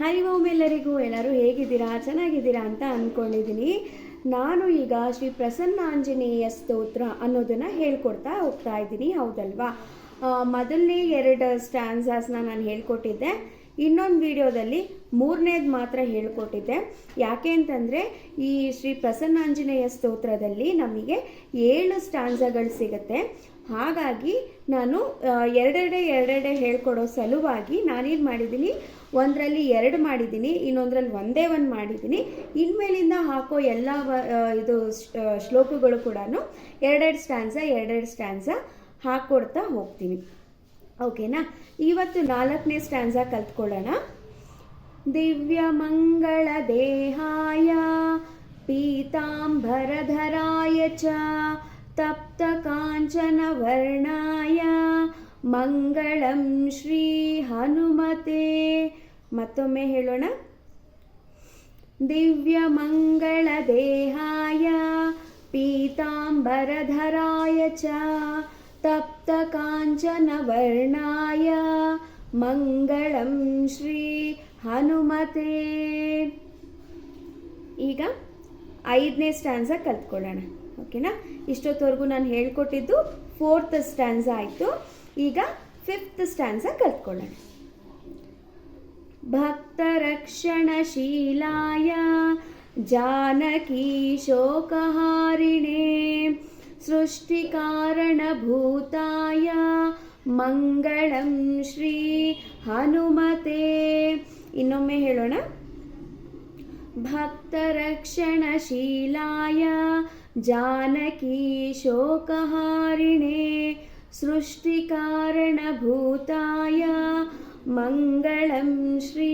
ಹರಿ ಓಂ ಎಲ್ಲರಿಗೂ ಎಲ್ಲರೂ ಹೇಗಿದ್ದೀರಾ? ಚೆನ್ನಾಗಿದ್ದೀರಾ ಅಂತ ಅಂದ್ಕೊಂಡಿದ್ದೀನಿ ನಾನು ಈಗ ಶ್ರೀ ಪ್ರಸನ್ನ ಆಂಜನೇಯ ಸ್ತೋತ್ರ ಅನ್ನೋದನ್ನು ಹೇಳ್ಕೊಡ್ತಾ ಹೋಗ್ತಾ ಇದ್ದೀನಿ. ಹೌದಲ್ವಾ? ಮೊದಲನೇ ಎರಡು ಸ್ಟ್ಯಾನ್ಸಸ್ನ ನಾನು ಹೇಳ್ಕೊಟ್ಟಿದ್ದೆ. ಇನ್ನೊಂದು ವಿಡಿಯೋದಲ್ಲಿ ಮೂರನೇದು ಮಾತ್ರ ಹೇಳ್ಕೊಟ್ಟಿದ್ದೆ. ಯಾಕೆ ಅಂತಂದರೆ, ಈ ಶ್ರೀ ಪ್ರಸನ್ನಾಂಜನೇಯ ಸ್ತೋತ್ರದಲ್ಲಿ ನಮಗೆ ಏಳು ಸ್ಟ್ಯಾನ್ಸಗಳು ಸಿಗುತ್ತೆ. ಹಾಗಾಗಿ ನಾನು ಎರಡೆರಡೆ ಎರಡೆರಡೆ ಹೇಳ್ಕೊಡೋ ಸಲುವಾಗಿ ನಾನೇನು ಮಾಡಿದ್ದೀನಿ, ಒಂದರಲ್ಲಿ ಎರಡು ಮಾಡಿದ್ದೀನಿ, ಇನ್ನೊಂದರಲ್ಲಿ ಒಂದೇ ಒಂದು ಮಾಡಿದ್ದೀನಿ. ಇನ್ಮೇಲಿಂದ ಹಾಕೋ ಎಲ್ಲ ಇದು ಶ್ಲೋಕಗಳು ಕೂಡ ಎರಡೆರಡು ಸ್ಟ್ಯಾನ್ಸ ಎರಡೆರಡು ಸ್ಟ್ಯಾನ್ಸ ಹಾಕ್ಕೊಡ್ತಾ ಹೋಗ್ತೀನಿ. ಓಕೆನಾ? ಇವತ್ತು ನಾಲ್ಕನೇ ಸ್ಟ್ಯಾನ್ಸ ಕಲ್ತ್ಕೊಳ್ಳೋಣ. ದಿವ್ಯ ಮಂಗಳ ದೇಹಾಯ, ಪೀತಾಂಬರಧರಾಯ ಚ. च तप्तकाञ्चनवर्णाय मङ्गलं श्रीहनुमते ಮತ್ತೊಮ್ಮೆ ಹೇಳೋಣ दिव्यमङ्गलदेहाय पीताम्बरधराय च तप्तकाञ्चनवर्णाय मङ्गलं श्री ಹನುಮತೆ ಈಗ ಐದನೇ ಸ್ಟ್ಯಾನ್ಸ ಕಲ್ತ್ಕೊಳ್ಳೋಣ ಓಕೆನಾ? ಇಷ್ಟೊತ್ತವರೆಗೂ ನಾನು ಹೇಳ್ಕೊಟ್ಟಿದ್ದು ಫೋರ್ತ್ ಸ್ಟ್ಯಾನ್ಸ್ ಆಯಿತು. ಈಗ ಫಿಫ್ತ್ ಸ್ಟ್ಯಾನ್ಸ ಕಲ್ತ್ಕೊಳ್ಳೋಣ. ಭಕ್ತರಕ್ಷಣಶೀಲಾಯ ಜಾನಕಿ ಶೋಕಹಾರಿಣೆ ಸೃಷ್ಟಿಕಾರಣಭೂತಾಯ ಮಂಗಳಂ ಶ್ರೀ ಹನುಮತೆ. ಇನ್ನೊಮ್ಮೆ ಹೇಳೋಣ. ಭಕ್ತರಕ್ಷಣಶೀಲಾಯ जानकी शोकहारिणे सृष्टिकारणभूताय मङ्गलं श्री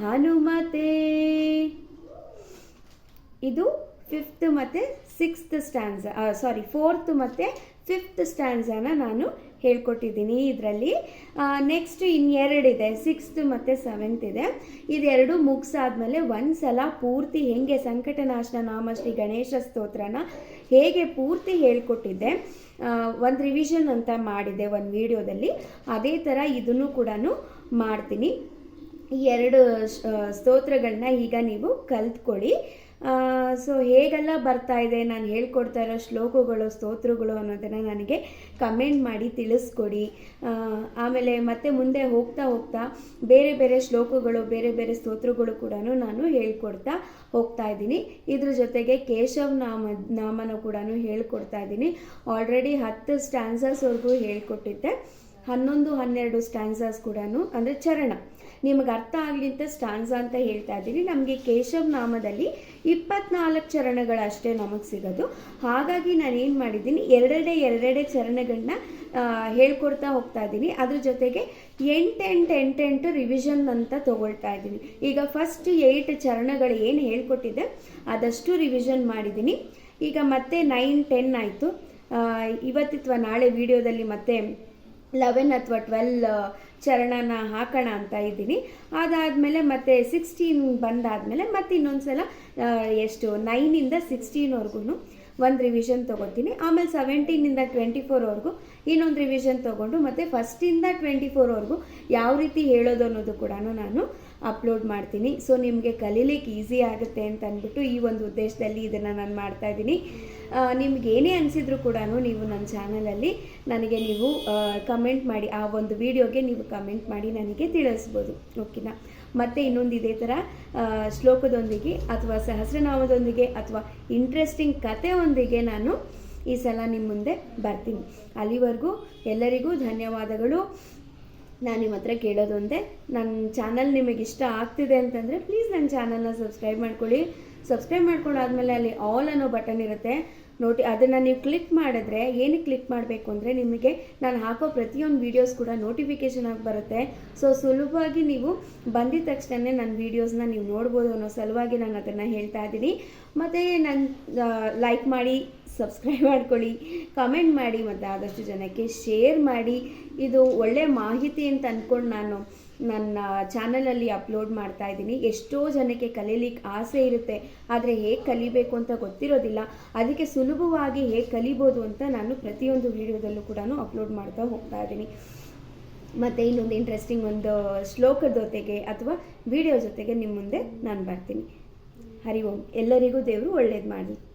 हनुमते ಇದು ಫಿಫ್ತ್ ಮತ್ತು ಸಿಕ್ಸ್ತ್ ಸ್ಟ್ಯಾನ್ಸ ಸಾರಿ ಫೋರ್ತ್ ಮತ್ತು ಫಿಫ್ತ್ ಸ್ಟ್ಯಾಂಡ್ಸನ್ನು ನಾನು ಹೇಳ್ಕೊಟ್ಟಿದ್ದೀನಿ ಇದರಲ್ಲಿ. ನೆಕ್ಸ್ಟ್ ಇನ್ನೆರಡಿದೆ ಸಿಕ್ಸ್ತ್ ಮತ್ತು ಸೆವೆಂತ್ ಇದೆ. ಇದೆರಡು ಮುಗಿಸಾದ್ಮೇಲೆ ಒಂದು ಸಲ ಪೂರ್ತಿ ಹೇಗೆ ಸಂಕಟನಾಶನ ನಾಮ ಶ್ರೀ ಗಣೇಶ ಸ್ತೋತ್ರನ ಹೇಗೆ ಪೂರ್ತಿ ಹೇಳ್ಕೊಟ್ಟಿದ್ದೆ ಒಂದು ರಿವಿಷನ್ ಅಂತ ಮಾಡಿದೆ ಒಂದು ವಿಡಿಯೋದಲ್ಲಿ ಅದೇ ಥರ ಇದನ್ನು ಕೂಡ ಮಾಡ್ತೀನಿ. ಈ ಎರಡು ಸ್ತೋತ್ರಗಳನ್ನ ಈಗ ನೀವು ಕಲ್ತ್ಕೊಳ್ಳಿ. ಸೊ ಹೇಗೆಲ್ಲ ಬರ್ತಾ ಇದೆ? ನಾನು ಹೇಳ್ಕೊಡ್ತಾ ಇರೋ ಶ್ಲೋಕಗಳು, ಸ್ತೋತ್ರಗಳು ಅನ್ನೋದನ್ನು ನನಗೆ ಕಮೆಂಟ್ ಮಾಡಿ ತಿಳಿಸ್ಕೊಡಿ. ಆಮೇಲೆ ಮತ್ತೆ ಮುಂದೆ ಹೋಗ್ತಾ ಹೋಗ್ತಾ ಬೇರೆ ಬೇರೆ ಶ್ಲೋಕಗಳು, ಬೇರೆ ಬೇರೆ ಸ್ತೋತ್ರಗಳು ಕೂಡ ನಾನು ಹೇಳ್ಕೊಡ್ತಾ ಹೋಗ್ತಾ ಇದ್ದೀನಿ. ಇದ್ರ ಜೊತೆಗೆ ಕೇಶವ್ ನಾಮ, ನಾಮನ ಕೂಡ ಹೇಳ್ಕೊಡ್ತಾ ಇದ್ದೀನಿ. ಆಲ್ರೆಡಿ ಹತ್ತು ಸ್ಟ್ಯಾನ್ಸಸ್ವರೆಗೂ ಹೇಳ್ಕೊಟ್ಟಿದ್ದೆ. ಹನ್ನೊಂದು, ಹನ್ನೆರಡು ಸ್ಟ್ಯಾನ್ಸಾಸ್ ಕೂಡ ಅಂದರೆ ಚರಣ. ನಿಮಗೆ ಅರ್ಥ ಆಗಲಿ ಅಂತ ಸ್ಟಾನ್ಸ ಅಂತ ಹೇಳ್ತಾ ಇದ್ದೀನಿ ನಮಗೆ ಕೇಶವ್ ನಾಮದಲ್ಲಿ ಇಪ್ಪತ್ನಾಲ್ಕು ಚರಣಗಳಷ್ಟೇ ನಮಗೆ ಸಿಗೋದು. ಹಾಗಾಗಿ ನಾನು ಏನು ಮಾಡಿದ್ದೀನಿ, ಎರಡೆರಡೆ ಎರಡೆರಡೆ ಚರಣಗಳನ್ನ ಹೇಳ್ಕೊಡ್ತಾ ಹೋಗ್ತಾ ಇದ್ದೀನಿ. ಅದ್ರ ಜೊತೆಗೆ ಎಂಟೆಂಟು ಎಂಟೆಂಟು ರಿವಿಷನ್ ಅಂತ ತೊಗೊಳ್ತಾ ಇದ್ದೀನಿ. ಈಗ ಫಸ್ಟ್ ಏಯ್ಟ್ ಚರಣಗಳು ಏನು ಹೇಳ್ಕೊಟ್ಟಿದ್ದೆ ಅದಷ್ಟು ರಿವಿಷನ್ ಮಾಡಿದ್ದೀನಿ. ಈಗ ಮತ್ತೆ ನೈನ್ ಟೆನ್ ಆಯಿತು. ಇವತ್ತಿತ್ವ ನಾಳೆ ವಿಡಿಯೋದಲ್ಲಿ ಮತ್ತೆ ಲೆವೆನ್ ಅಥವಾ ಟ್ವೆಲ್ ಚರಣನ ಹಾಕೋಣ ಅಂತ ಇದ್ದೀನಿ. ಅದಾದಮೇಲೆ ಮತ್ತೆ ಸಿಕ್ಸ್ಟೀನ್ ಬಂದಾದಮೇಲೆ ಮತ್ತೆ ಇನ್ನೊಂದು ಸಲ ಎಷ್ಟು ನೈನಿಂದ ಸಿಕ್ಸ್ಟೀನ್ವರೆಗೂ ಒಂದು ರಿವಿಷನ್ ತೊಗೋತೀನಿ ಆಮೇಲೆ ಸೆವೆಂಟೀನಿಂದ ಟ್ವೆಂಟಿ ಫೋರ್ವರೆಗೂ ಇನ್ನೊಂದು ರಿವಿಷನ್ ತೊಗೊಂಡು ಮತ್ತು ಫಸ್ಟಿಂದ ಟ್ವೆಂಟಿ ಫೋರ್ವರೆಗೂ ಯಾವ ರೀತಿ ಹೇಳೋದು ಅನ್ನೋದು ಕೂಡ ನಾನು ಅಪ್ಲೋಡ್ ಮಾಡ್ತೀನಿ. ಸೊ ನಿಮಗೆ ಕಲೀಲಿಕ್ಕೆ ಈಸಿ ಆಗುತ್ತೆ ಅಂತ ಅಂದ್ಬಿಟ್ಟು ಈ ಒಂದು ಉದ್ದೇಶದಲ್ಲಿ ಇದನ್ನು ನಾನು ಮಾಡ್ತಾ ಇದ್ದೀನಿ. ನಿಮ್ಗೆ ಏನೇ ಅನಿಸಿದ್ರು ಕೂಡ ನೀವು ನನ್ನ ಚಾನಲಲ್ಲಿ ನನಗೆ ನೀವು ಕಮೆಂಟ್ ಮಾಡಿ, ಆ ಒಂದು ವಿಡಿಯೋಗೆ ನೀವು ಕಮೆಂಟ್ ಮಾಡಿ ನನಗೆ ತಿಳಿಸ್ಬೋದು, ಓಕೆನಾ? ಮತ್ತು ಇನ್ನೊಂದು ಇದೇ ಥರ ಶ್ಲೋಕದೊಂದಿಗೆ ಅಥವಾ ಸಹಸ್ರನಾಮದೊಂದಿಗೆ ಅಥವಾ ಇಂಟ್ರೆಸ್ಟಿಂಗ್ ಕಥೆಯೊಂದಿಗೆ ನಾನು ಈ ಸಲ ನಿಮ್ಮ ಮುಂದೆ ಬರ್ತೀನಿ. ಅಲ್ಲಿವರೆಗೂ ಎಲ್ಲರಿಗೂ ಧನ್ಯವಾದಗಳು. ನಾನು ನಿಮ್ಮ ಹತ್ರ ಕೇಳೋದೊಂದೇ ನನ್ನ ಚಾನಲ್ ನಿಮಗೆ ಇಷ್ಟ ಆಗ್ತಿದೆ ಅಂತಂದರೆ ಪ್ಲೀಸ್ ನನ್ನ ಚಾನಲ್ನ ಸಬ್ಸ್ಕ್ರೈಬ್ ಮಾಡ್ಕೊಳ್ಳಿ. ಸಬ್ಸ್ಕ್ರೈಬ್ ಮಾಡ್ಕೊಂಡಾದ್ಮೇಲೆ ಅಲ್ಲಿ ಆಲ್ ಅನ್ನೋ ಬಟನ್ ಇರುತ್ತೆ. ನೋಟಿ ಅದನ್ನು ನೀವು ಕ್ಲಿಕ್ ಮಾಡಿದ್ರೆ, ಏನಕ್ಕೆ ಕ್ಲಿಕ್ ಮಾಡಬೇಕು ಅಂದರೆ ನಿಮಗೆ ನಾನು ಹಾಕೋ ಪ್ರತಿಯೊಂದು ವೀಡಿಯೋಸ್ ಕೂಡ ನೋಟಿಫಿಕೇಷನ್ ಆಗಿ ಬರುತ್ತೆ. ಸೊ ಸುಲಭವಾಗಿ ನೀವು ಬಂದಿದ ತಕ್ಷಣ ನನ್ನ ವೀಡಿಯೋಸ್ನ ನೀವು ನೋಡ್ಬೋದು ಅನ್ನೋ ಸಲುವಾಗಿ ನಾನು ಅದನ್ನು ಹೇಳ್ತಾ ಇದ್ದೀನಿ. ಮತ್ತು ನನ್ನ ಲೈಕ್ ಮಾಡಿ ಸಬ್ಸ್ಕ್ರೈಬ್ ಮಾಡ್ಕೊಳ್ಳಿ ಕಮೆಂಟ್ ಮಾಡಿ ಮತ್ತು ಆದಷ್ಟು ಜನಕ್ಕೆ ಶೇರ್ ಮಾಡಿ. ಇದು ಒಳ್ಳೆಯ ಮಾಹಿತಿ ಅಂತ ಅಂದ್ಕೊಂಡು ನಾನು ನನ್ನ ಚಾನಲಲ್ಲಿ ಅಪ್ಲೋಡ್ ಮಾಡ್ತಾ ಇದ್ದೀನಿ. ಎಷ್ಟೋ ಜನಕ್ಕೆ ಕಲೀಲಿಕ್ಕೆ ಆಸೆ ಇರುತ್ತೆ. ಆದರೆ ಹೇಗೆ ಕಲಿಬೇಕು ಅಂತ ಗೊತ್ತಿರೋದಿಲ್ಲ. ಅದಕ್ಕೆ ಸುಲಭವಾಗಿ ಹೇಗೆ ಕಲಿಬೋದು ಅಂತ ನಾನು ಪ್ರತಿಯೊಂದು ವಿಡಿಯೋದಲ್ಲೂ ಕೂಡ ಅಪ್ಲೋಡ್ ಮಾಡ್ತಾ ಹೋಗ್ತಾ ಇದ್ದೀನಿ. ಮತ್ತು ಇನ್ನೊಂದು ಇಂಟ್ರೆಸ್ಟಿಂಗ್ ಒಂದು ಶ್ಲೋಕದ ಜೊತೆಗೆ ಅಥವಾ ವಿಡಿಯೋ ಜೊತೆಗೆ ನಿಮ್ಮ ಮುಂದೆ ನಾನು ಬರ್ತೀನಿ. ಹರಿ ಓಂ. ಎಲ್ಲರಿಗೂ ದೇವರು ಒಳ್ಳೇದು ಮಾಡಲಿ.